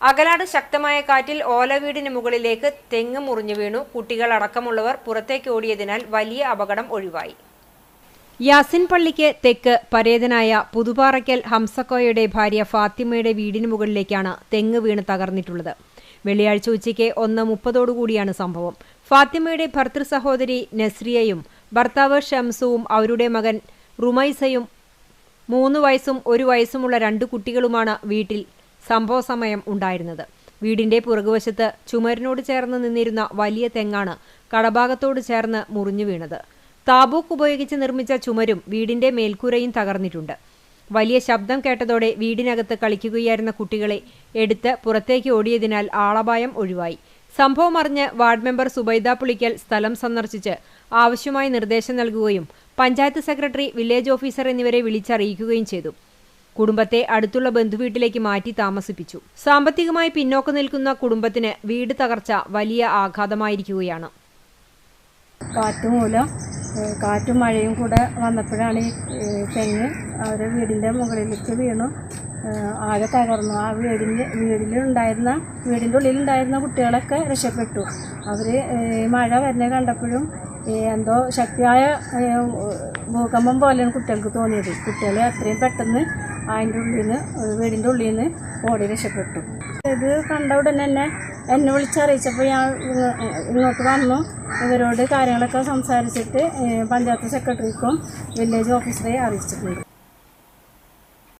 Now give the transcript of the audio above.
അകലാട് ശക്തമായ കാറ്റിൽ ഓലവീടിന് മുകളിലേക്ക് തെങ്ങ് മുറിഞ്ഞു വീണു. കുട്ടികൾ അടക്കമുള്ളവർ പുറത്തേക്ക് ഓടിയതിനാൽ വലിയ അപകടം ഒഴിവായി. യാസിൻ പള്ളിക്ക് തെക്ക് പരേതനായ പുതുപാറയ്ക്കൽ ഹംസക്കോയുടെ ഭാര്യ ഫാത്തിമയുടെ വീടിന് മുകളിലേക്കാണ് തെങ്ങ് വീണ് തകർന്നിട്ടുള്ളത്. വെള്ളിയാഴ്ച ഉച്ചയ്ക്ക് ഒന്ന് മുപ്പതോടുകൂടിയാണ് സംഭവം. ഫാത്തിമയുടെ ഭർത്തൃ സഹോദരി നസ്രിയയും ഭർത്താവ് ഷംസുവും അവരുടെ മകൻ റുമൈസയും മൂന്ന് വയസ്സും ഒരു വയസ്സുമുള്ള രണ്ട് കുട്ടികളുമാണ് വീട്ടിൽ സംഭവ സമയം ഉണ്ടായിരുന്നത്. വീടിന്റെ പുറകുവശത്ത് ചുമരിനോട് ചേർന്ന് നിന്നിരുന്ന വലിയ തെങ്ങാണ് കടഭാഗത്തോട് ചേർന്ന് മുറിഞ്ഞു വീണത്. താബൂക്ക് ഉപയോഗിച്ച് നിർമ്മിച്ച ചുമരും വീടിന്റെ മേൽക്കൂരയും തകർന്നിട്ടുണ്ട്. വലിയ ശബ്ദം കേട്ടതോടെ വീടിനകത്ത് കളിക്കുകയായിരുന്ന കുട്ടികളെ എടുത്ത് പുറത്തേക്ക് ഓടിയതിനാൽ ആളപായം ഒഴിവായി. സംഭവം അറിഞ്ഞ് വാർഡ് മെമ്പർ സുബൈദ പുളിക്കൽ സ്ഥലം സന്ദർശിച്ച് ആവശ്യമായ നിർദ്ദേശം നൽകുകയും പഞ്ചായത്ത് സെക്രട്ടറി വില്ലേജ് ഓഫീസർ എന്നിവരെ വിളിച്ചറിയിക്കുകയും ചെയ്തു. കുടുംബത്തെ അടുത്തുള്ള ബന്ധുവീട്ടിലേക്ക് മാറ്റി താമസിപ്പിച്ചു. സാമ്പത്തികമായി പിന്നോക്കം നിൽക്കുന്ന കുടുംബത്തിന് വീട് തകർച്ച വലിയ ആഘാതമായിരിക്കുകയാണ്. കാറ്റ് മൂലം കാറ്റും മഴയും കൂടെ വന്നപ്പോഴാണ് ഈ തെങ്ങ് അവരെ വീടിന്റെ മുകളിലേക്ക് വീണു. ആകെ തകർന്നു. ആ വീടിന്റെ വീടിലുണ്ടായിരുന്ന വീടിന്റെ ഉള്ളിലുണ്ടായിരുന്ന കുട്ടികളൊക്കെ രക്ഷപ്പെട്ടു. അവർ മഴ വരുന്നത് കണ്ടപ്പോഴും എന്തോ ശക്തിയായ ഭൂകമ്പം പോലെയാണ് കുട്ടികൾക്ക് തോന്നിയത്. കുട്ടികൾ അത്രയും പെട്ടെന്ന് അതിന്റെ ഉള്ളിൽ നിന്ന് വീടിന്റെ ഉള്ളിൽ നിന്ന് ഓടി രക്ഷപ്പെട്ടു. ഇത് കണ്ട ഉടനെ തന്നെ എന്നെ വിളിച്ചറിയിച്ചപ്പോൾ ഞാൻ ഇങ്ങോട്ട് വന്നു. ഇവരോട് കാര്യങ്ങളൊക്കെ സംസാരിച്ചിട്ട് പഞ്ചായത്ത് സെക്രട്ടറിക്കും വില്ലേജ് ഓഫീസറെ അറിയിച്ചിട്ടുണ്ട്.